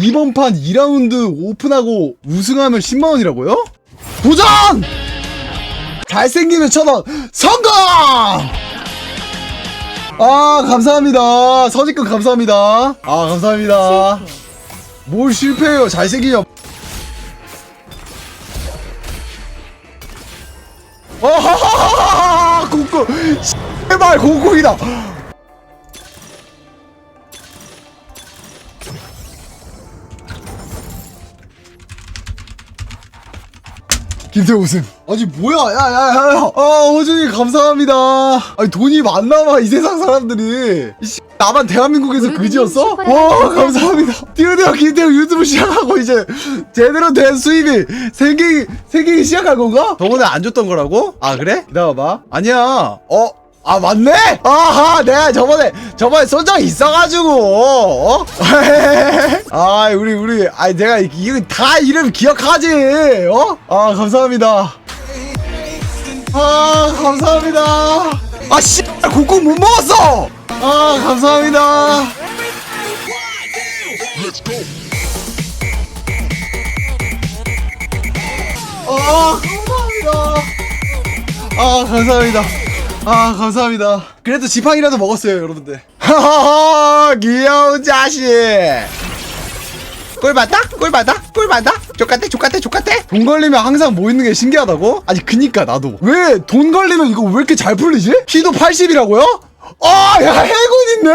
이번 판 2라운드 오픈하고 우승하면 10만원이라고요? 도전! 잘생기면 천원. 성공! 아 감사합니다. 서지급 감사합니다. 아 감사합니다. 뭘 실패해요? 잘생기면 아하하하하 공공 제발 공공이다 김태우 우승 아니 뭐야 야야야야 아 호준이 감사합니다 아니 돈이 많나봐 이 세상 사람들이 이 씨, 나만 대한민국에서 우리 그지였어? 와 같이 감사합니다 띄우대요 김태우 유튜브 시작하고 이제 제대로 된 수입이 생기기 생기기 시작한 건가? 저번에 안 줬던 거라고? 아 그래? 기다려봐 아니야 어? 아 맞네? 아하 내가 저번에 저번에 쏜적 있어가지고 어? 아 우리 우리 아 내가 이- 이거 다 이름 기억하지 어? 아 감사합니다. 아 감사합니다. 아씨 국국 못 먹었어! 아 감사합니다. 아 감사합니다. 아 감사합니다 아 감사합니다 그래도 지팡이라도 먹었어요 여러분들 하하하 귀여운 자식 꼴 봤다? 꼴 봤다? 꼴 봤다? 족같대 족같대 족같대? 돈 걸리면 항상 뭐 있는 게 신기하다고? 아니 그니까 나도 왜 돈 걸리면 이거 왜 이렇게 잘 풀리지? 키도 80이라고요? 아, 야, 해군 있네?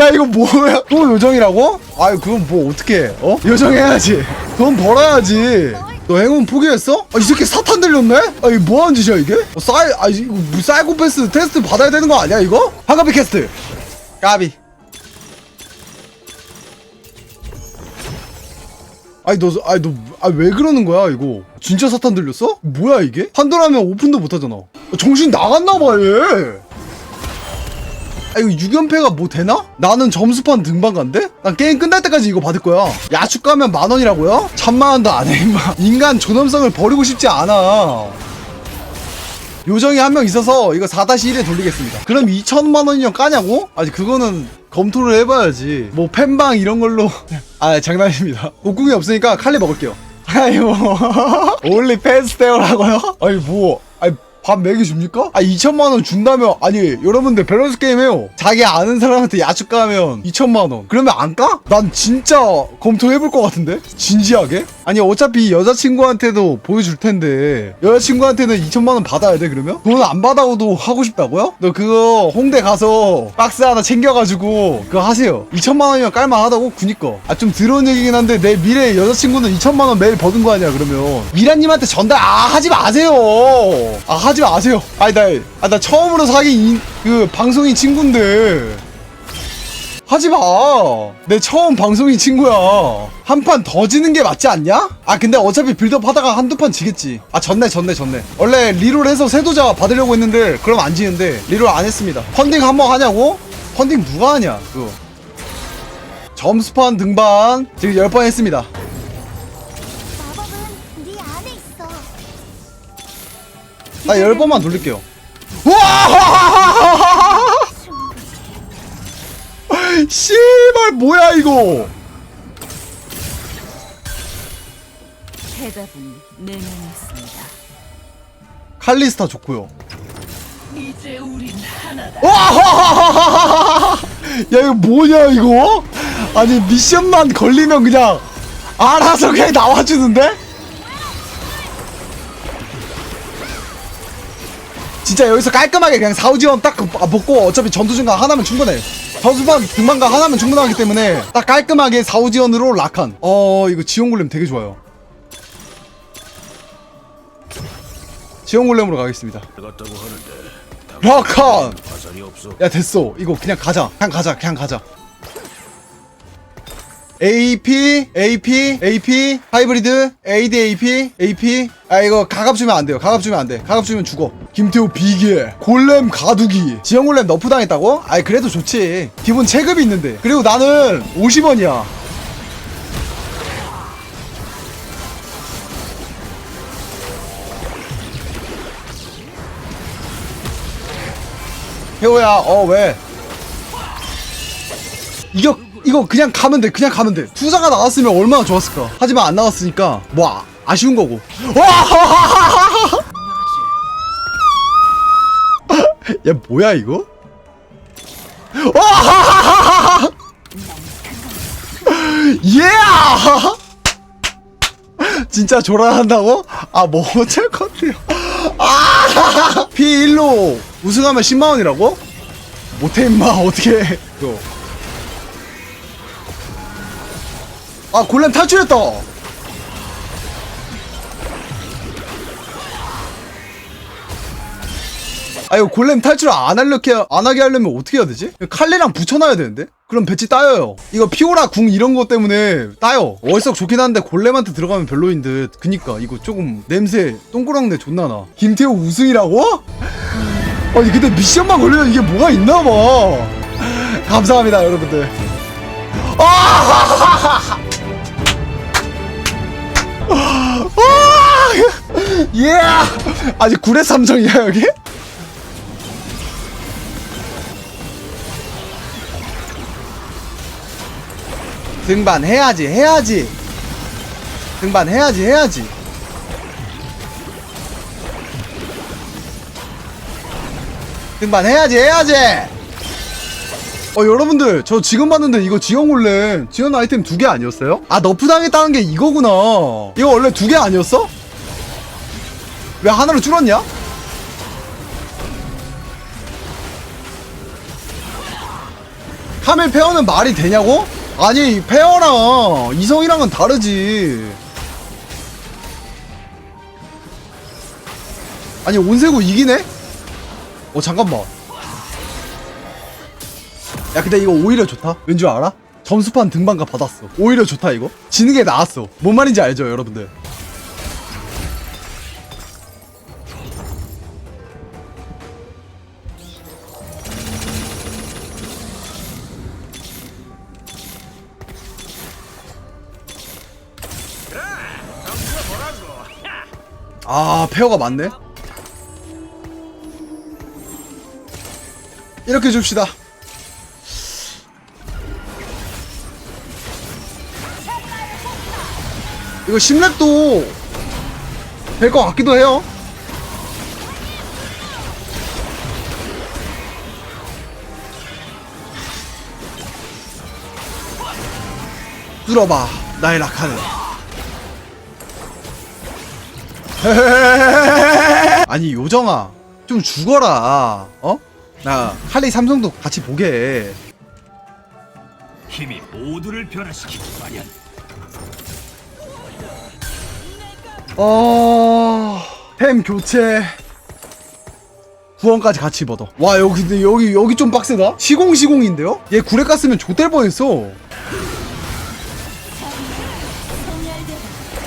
야, 이거 뭐야? 또 요정이라고? 아유, 그건 뭐, 어떻게, 어? 요정해야지. 돈 벌어야지. 너 행운 포기했어? 아, 이 새끼 사탄 들렸네? 아, 이거 뭐 하는 짓이야, 이게? 어, 사이, 아, 이거, 뭐, 사이코패스 테스트 받아야 되는 거 아니야, 이거? 한가비 캐스트. 까비. 아니 너 아니 너아왜 그러는 거야 이거 진짜 사탄 들렸어? 뭐야 이게? 한도라면 오픈도 못 하잖아. 정신 나갔나 봐 얘. 아 이거 6연패가 뭐 되나? 나는 점수판 등반가인데? 난 게임 끝날 때까지 이거 받을 거야. 야축 가면 만 원이라고요? 천만 원 도 안해 임마. 인간 존엄성을 버리고 싶지 않아. 요정이 한 명 있어서 이거 4-1에 돌리겠습니다. 그럼 2천만 원이면 까냐고? 아니 그거는 검토를 해봐야지. 뭐 팬방 이런 걸로. 아 장난입니다. 옥궁이 없으니까 칼리 먹을게요. 뭐 올리 팬스테어라고요? 아니 뭐 밥 먹여줍니까? 아 2천만 원 준다면 아니 여러분들 밸런스 게임 해요. 자기 아는 사람한테 야축 가면 2천만 원. 그러면 안 까? 난 진짜 검토해볼 것 같은데? 진지하게? 아니 어차피 여자친구한테도 보여줄 텐데. 여자친구한테는 2천만 원 받아야 돼 그러면? 돈 안 받아도 하고 싶다고요? 너 그거 홍대 가서 박스 하나 챙겨가지고 그거 하세요. 2천만 원이면 깔만하다고? 구니까 아 좀 들어온 얘기긴 한데 내 미래 여자친구는 2천만 원 매일 버는 거 아니야 그러면? 미라님한테 전달 아 하지 마세요. 아 하지 마세요. 아니 나아 나 처음으로 사귄 이- 그 방송인 친구인데 하지 마. 내 처음 방송인 친구야. 한 판 더 지는 게 맞지 않냐? 아 근데 어차피 빌드업 하다가 한두 판 지겠지. 아 졌네 졌네 졌네. 원래 리롤 해서 세도자 받으려고 했는데 그럼 안 지는데 리롤 안 했습니다. 펀딩 한 번 하냐고? 펀딩 누가 하냐? 그거. 점수판 등반 지금 10번 했습니다. 마법은 네 안에 있어. 나 10번만 돌릴게요. 와! 씨발 뭐야 이거? 대답은 네 명이었습니다. 칼리스타 좋고요. 이제 우린 하나다. 와! 야 이거 뭐냐 이거? 아니 미션만 걸리면 그냥 알아서 그냥 나와주는데? 진짜 여기서 깔끔하게 그냥 사우지원 딱 먹고 어차피 전투 중간 하나면 충분해. 전수반 등반가 하나면 충분하기 때문에 딱 깔끔하게 사우지원으로 락한. 어 이거 지원골렘 되게 좋아요. 지원골렘으로 가겠습니다. 없어. 야 됐어. 이거 그냥 가자. 그냥 가자. 그냥 가자. AP AP AP 하이브리드 ADAP AP 아 이거 가갑 주면 안 돼요. 가갑 주면 안 돼. 가갑 주면 죽어 김태호 비계 골렘 가두기. 지형 골렘 너프 당했다고? 아이 그래도 좋지. 기본 체급이 있는데. 그리고 나는 50원이야. 태호야 어 왜? 이겨 이거 그냥 가면 돼 그냥 가면 돼. 투자가 나왔으면 얼마나 좋았을까. 하지만 안 나왔으니까 뭐 아, 아쉬운 거고 와! 야 뭐야 이거? 와! 예! 진짜 조란한다고? 아, 뭐 어쩔 건데요? 아! P1로 우승하면 10만원이라고? 못해, 임마. 어떻게 해. 아, 골렘 탈출했다! 아 이거 골렘 탈출 안 하려게 안 하게 하려면 어떻게 해야 되지? 칼리랑 붙여놔야 되는데? 그럼 배치 따여요. 이거 피오라 궁 이런 것 때문에 따요. 얼썩 좋긴 한데 골렘한테 들어가면 별로인 듯. 그니까 이거 조금 냄새 똥꾸렁내 존나 나. 김태호 우승이라고? 아니 근데 미션만 걸리면 이게 뭐가 있나 봐. 감사합니다 여러분들. 아! 아! 예! 아직 9회 삼성이야 여기? 등반 해야지 해야지 등반 해야지 해야지 등반 해야지 해야지 어 여러분들 저 지금 봤는데 이거 지원 골렘 지원 아이템 두 개 아니었어요? 아 너프 당했다는 게 이거구나 이거 원래 두 개 아니었어? 왜 하나로 줄었냐? 카멜 페어는 말이 되냐고? 아니 페어랑 이성이랑은 다르지. 아니 온세고 이기네? 어 잠깐만. 야 근데 이거 오히려 좋다. 왠 줄 알아? 점수판 등반가 받았어. 오히려 좋다 이거. 지는 게 나았어. 뭔 말인지 알죠 여러분들 아 페어가 많네. 이렇게 줍시다. 이거 10렙도 될 것 같기도 해요. 뚫어봐 나의 라카는 아니 요정아 좀 죽어라. 어? 나 할리 삼성도 같이 보게. 힘이 모두를 변화시키고 마련. 어... 햄 교체. 구원까지 같이 받아 와 여기 근데 여기 여기 좀 빡세다. 시공시공인데요? 얘 구레 깠으면 좆될 뻔했어.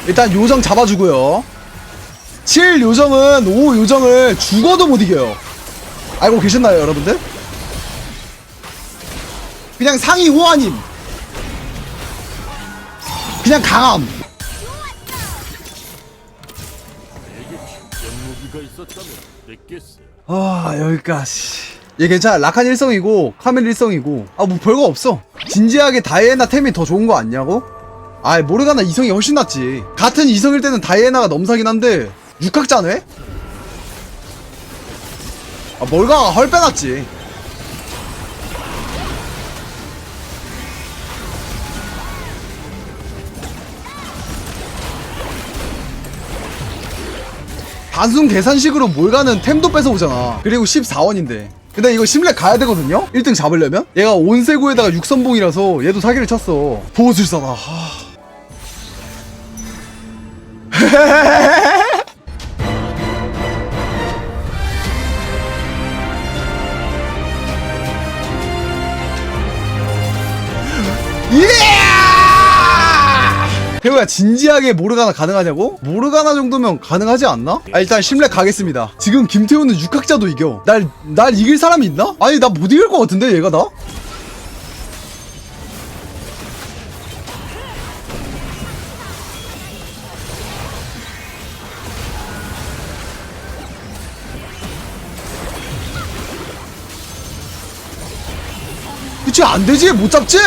일단 요정 잡아주고요 7 요정은 5 요정을 죽어도 못 이겨요. 알고 계셨나요 여러분들? 그냥 상위 호환임 그냥 강함. 아 여기까지. 얘 괜찮아. 라칸 1성이고 카멜 1성이고. 아 뭐 별거 없어. 진지하게 다이애나 템이 더 좋은 거 아니냐고? 아 모르가나 이성이 훨씬 낫지. 같은 이성일 때는 다이애나가 넘사긴 한데 육각자네? 아 몰가가 헐 빼놨지. 단순 계산식으로 몰가는 템도 뺏어오잖아. 그리고 14원인데. 근데 이거 심렉 가야 되거든요? 1등 잡으려면? 얘가 온세고에다가 육선봉이라서 얘도 사기를 쳤어. 보호술사다. 하... 태우야 진지하게 모르가나 가능하냐고? 모르가나 정도면 가능하지 않나? 아 일단 심렉 가겠습니다 지금 김태우는 육학자도 이겨 날, 날 이길 사람이 있나? 아니 나 못 이길 것 같은데 얘가 나? 그치 안되지 못 잡지?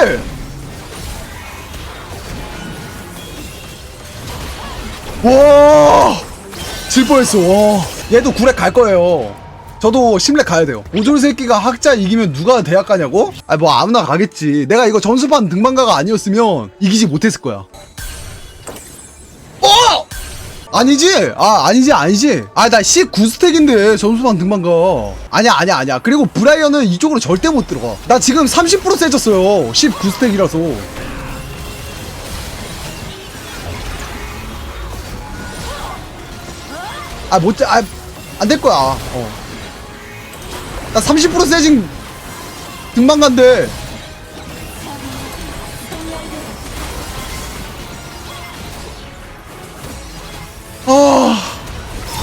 와! 질 뻔했어. 와. 얘도 구렉 갈 거예요. 저도 심렉 가야 돼요. 오졸 새끼가 학자 이기면 누가 대학 가냐고? 아 뭐 아무나 가겠지. 내가 이거 전수판 등반가가 아니었으면 이기지 못했을 거야. 어! 아니지? 아 아니지 아니지. 아 나 19스택인데 전수판 등반가. 아니야 아니야 아니야. 그리고 브라이언은 이쪽으로 절대 못 들어가. 나 지금 30% 세졌어요. 19스택이라서. 아, 못, 아, 안 될 거야. 어. 나 30% 세진 등반간데. 아,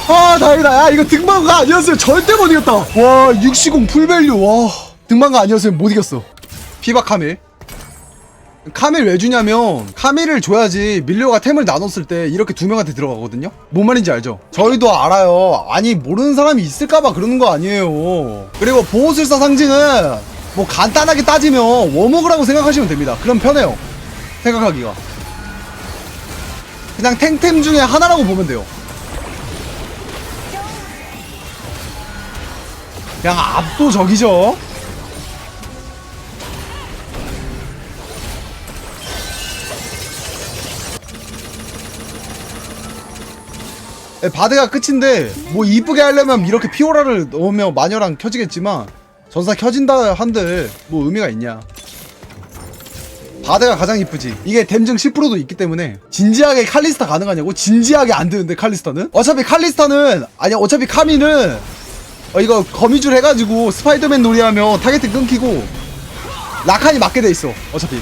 아, 다행이다. 야, 이거 등반가 아니었으면 절대 못 이겼다. 와, 6시공 풀밸류. 와, 등반가 아니었으면 못 이겼어. 피바 카밀. 카밀 왜 주냐면 카밀을 줘야지 밀려가 템을 나눴을 때 이렇게 두 명한테 들어가거든요? 뭔 말인지 알죠? 저희도 알아요. 아니 모르는 사람이 있을까봐 그러는 거 아니에요. 그리고 보호술사 상징은 뭐 간단하게 따지면 워머그라고 생각하시면 됩니다. 그럼 편해요. 생각하기가. 그냥 탱템 중에 하나라고 보면 돼요. 그냥 압도적이죠 예, 바드가 끝인데 뭐 이쁘게 하려면 이렇게 피오라를 넣으면 마녀랑 켜지겠지만 전사 켜진다 한들 뭐 의미가 있냐 바드가 가장 이쁘지 이게 댐증 10%도 있기 때문에 진지하게 칼리스타 가능하냐고? 진지하게 안 되는데 칼리스타는? 어차피 칼리스타는 아니 어차피 카미는 어, 이거 거미줄 해가지고 스파이더맨 놀이하면 타겟팅 끊기고 라칸이 맞게 돼 있어 어차피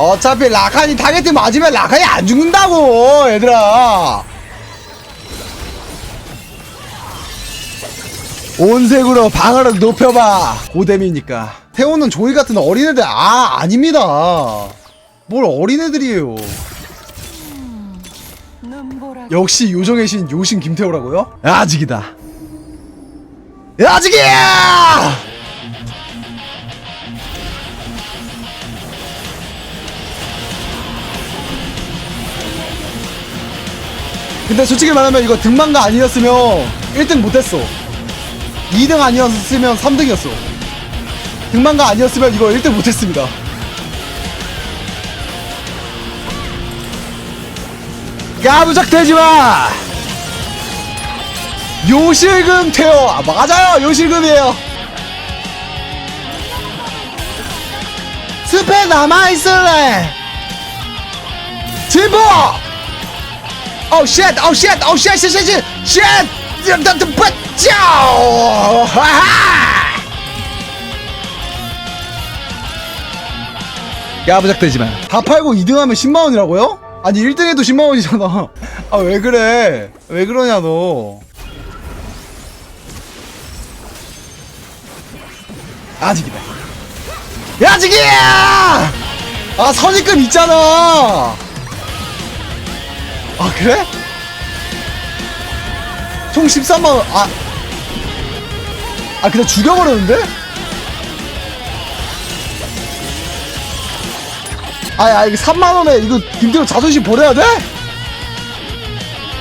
어차피 라칸이 타겟팅 맞으면 라칸이 안 죽는다고 얘들아. 온색으로 방어력 높여봐. 고뎀이니까. 태호는 조이 같은 어린애들 아 아닙니다. 뭘 어린애들이에요. 역시 요정의 신 요신 김태호라고요? 야직이다. 야직이야 근데 솔직히 말하면 이거 등반가 아니었으면 1등 못했어. 2등 아니었으면 3등이었어. 등반가 아니었으면 이거 1등 못했습니다. 까부작대지마! 요실금 태워! 아, 맞아요! 요실금이에요. 숲에 남아있을래! 진보 오 쉣! 오 쉣! 오 쉣! 쉣! 쉣! 쉣! 쉣! 빠짜! 하하! 까부작대지마 다 팔고 2등하면 10만 원이라고요? 아니 1등해도 10만 원이잖아 아 왜 그래 왜 그러냐 너 아직이다 아직이야 아 선입금 있잖아 아 그래? 총 13만원 아 아, 그냥 죽여버렸는데? 아, 이거 3만원에 이거 김태호 자존심 버려야 돼?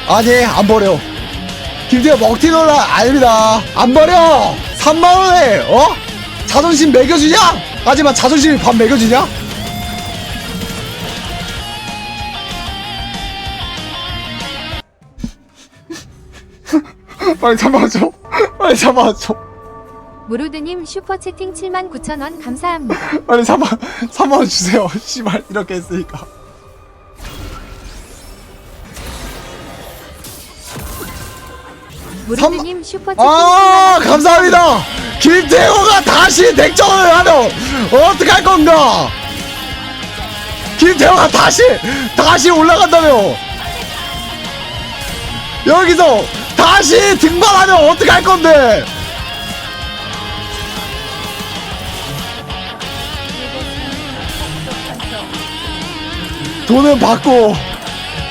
아니, 안 버려. 김태호 먹튀놀라 아닙니다. 안 버려! 3만원에, 어? 자존심 매겨주냐? 하지만 자존심이 밥 매겨주냐? 빨리 잡아줘. 빨리 잡아줘. 무르드님 슈퍼채팅 79,000원 감사합니다. 빨리 3만, 3만원 주세요. 씨발, 이렇게 했으니까. 무르드님 슈퍼채팅 아, 7만 원 감사합니다. 김태호가 다시 넥전을 하면 어떡할 건가? 김태호가 다시, 다시 올라간다며. 여기서 다시 등반하면 어떡할 건데? 돈은 받고,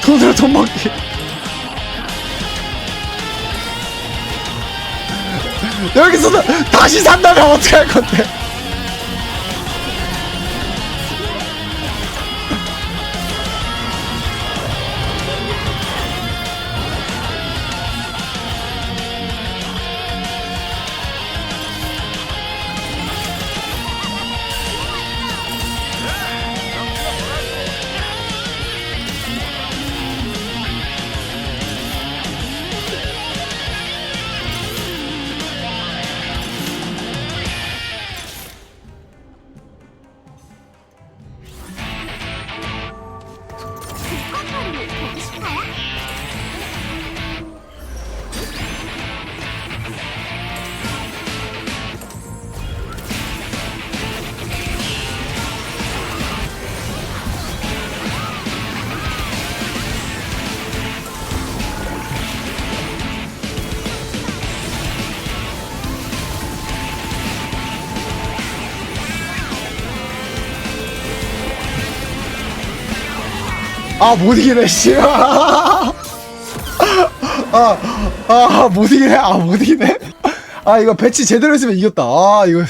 돈으로 돈 먹기. 여기서 다시 산다면 어떻게 할 건데? 아, 못 이기네, 씨. 아, 아, 못 이기네. 아, 못 이기네. 아, 이거 배치 제대로 했으면 이겼다. 아, 이거.